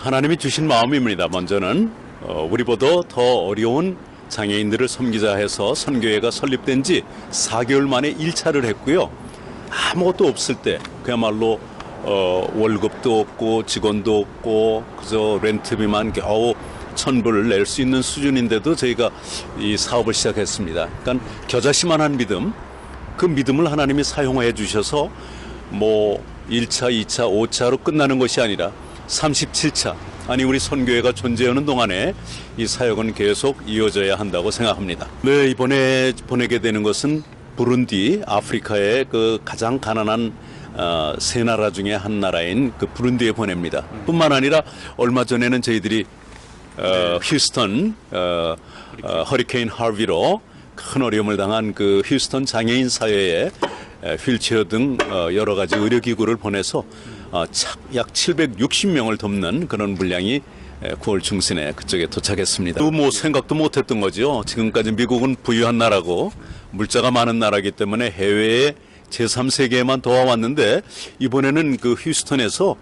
하나님이 주신 마음입니다. 먼저는 어, 우리보다 더 어려운 장애인들을 섬기자 해서 선교회가 설립된 지 4개월 만에 1차를 했고요. 아무것도 없을 때 그야말로 어, 월급도 없고 직원도 없고 그저 렌트비만 겨우 천불을 낼 수 있는 수준인데도 저희가 이 사업을 시작했습니다. 그러니까 겨자씨만한 믿음, 그 믿음을 하나님이 사용해 주셔서 뭐 1차, 2차, 5차로 끝나는 것이 아니라 37차 아니 우리 선교회가 존재하는 동안에 이 사역은 계속 이어져야 한다고 생각합니다. 네, 이번에 보내게 되는 것은 부룬디, 아프리카의 그 가장 가난한 어, 세 나라 중에 한 나라인 그 부룬디에 보냅니다. 뿐만 아니라 얼마 전에는 저희들이 어, 휴스턴 어, 어, 허리케인 하비로 큰 어려움을 당한 그 휴스턴 장애인 사회에 에, 휠체어 등 어, 여러 가지 의료기구를 보내서 약 760명을 돕는 그런 물량이 에, 9월 중순에 그쪽에 도착했습니다. 또뭐 생각도 못했던 거죠. 지금까지 미국은 부유한 나라고 물자가 많은 나라이기 때문에 해외에 제3세계에만 도와왔는데 이번에는 그 휴스턴에서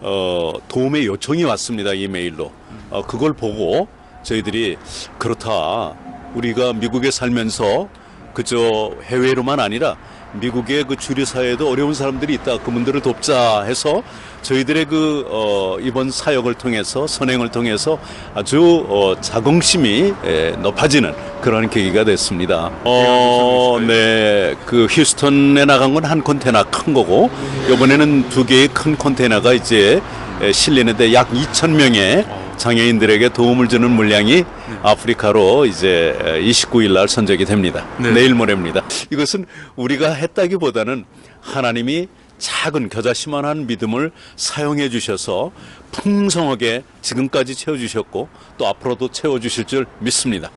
어, 도움의 요청이 왔습니다. 이메일로. 어, 그걸 보고 저희들이 그렇다. 우리가 미국에 살면서 그저 해외로만 아니라 미국의 그 주류 사회에도 어려운 사람들이 있다. 그분들을 돕자 해서 저희들의 그 어, 이번 사역을 통해서 선행을 통해서 아주 어, 자긍심이 에, 높아지는 그런 계기가 됐습니다. 어, 네, 그 휴스턴에 나간 건 한 컨테이너 큰 거고 이번에는 두 개의 큰 컨테이너가 이제 에, 실리는데 약 2천 명의 장애인들에게 도움을 주는 물량이 아프리카로 이제 29일 날 선적이 됩니다. 네. 내일 모레입니다. 이것은 우리가 했다기보다는 하나님이 작은 겨자씨만한 믿음을 사용해 주셔서 풍성하게 지금까지 채워 주셨고 또 앞으로도 채워 주실 줄 믿습니다.